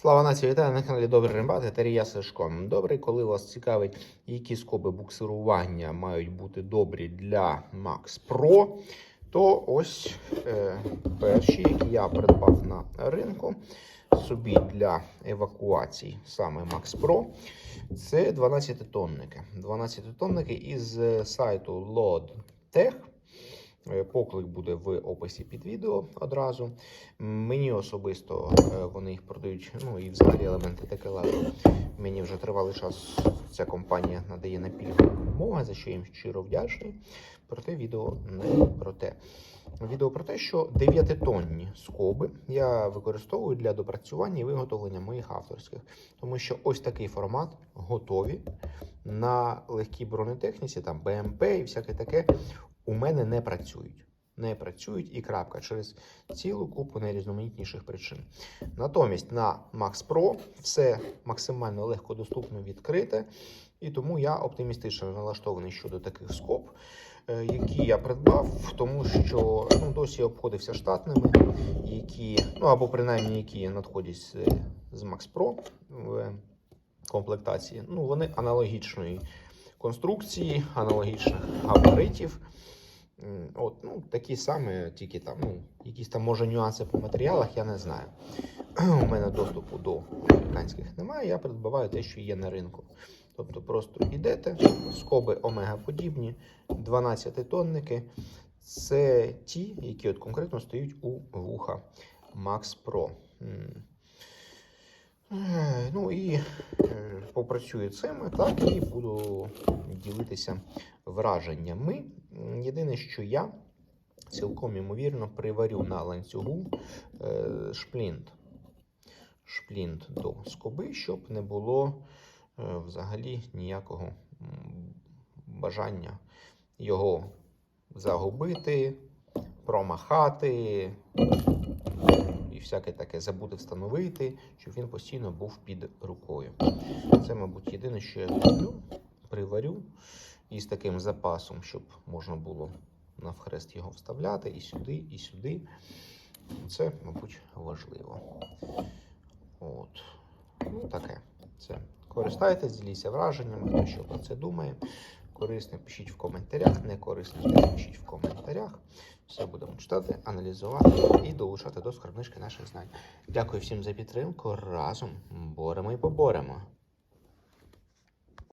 Слава нації, вітаю на каналі Добрий Рембат, Терія Сашко. Добрий, коли вас цікавить, які скоби буксирування мають бути добрі для Max Pro, то ось е, перші, які я придбав на ринку собі для евакуації, саме Max Pro, це 12-тонники. 12-тонники із е, сайту LoadTech. Е, Поклик буде в описі під відео одразу. Мені особисто е, вони їх продають, ну і взагалі елементи таке текелеру. Мені вже тривалий час ця компанія надає на пільгові умови, за що їм щиро вдячний. Проте відео не про те. Відео про те, що 9-тонні скоби я використовую для допрацювання і виготовлення моїх авторських, тому що ось такий формат готові на легкій бронетехніці, там БМП і всяке таке у мене не працюють. Не працюють і крапка через цілу купу найрізноманітніших причин. Натомість на Max Pro все максимально легко доступно відкрите, і тому я оптимістично налаштований щодо таких скоп, е, які я придбав, тому що ну, досі обходився штатними, які, ну або принаймні які надходять з, з Max Pro в комплектації. Ну, вони аналогічної конструкції, аналогічних габаритів. От, ну, такі самі, тільки там, ну, якісь там може нюанси по матеріалах, я не знаю. У мене доступу до американських немає, я придбаваю те, що є на ринку. Тобто просто йдете, скоби омега подібні, 12 тонники. Це ті, які от конкретно стоять у вуха Max Pro. Е, Ну і е, попрацюю цими, так і буду ділитися враженнями. Єдине, що я цілком ймовірно приварю на ланцюгу е, шплінт. Шплінт до скоби, щоб не було е, взагалі ніякого бажання його загубити, промахати і всяке таке забути встановити, щоб він постійно був під рукою. Це, мабуть, єдине, що я зроблю, приварю із таким запасом, щоб можна було навхрест його вставляти і сюди, і сюди. Це, мабуть, важливо. От. Ну, таке. Це. Користайтесь, діліться враженнями, хто що про це думає. Корисне пишіть в коментарях, не корисне пишіть в коментарях. Все будемо читати, аналізувати і долучати до скарбнички наших знань. Дякую всім за підтримку. Разом боремо і поборемо.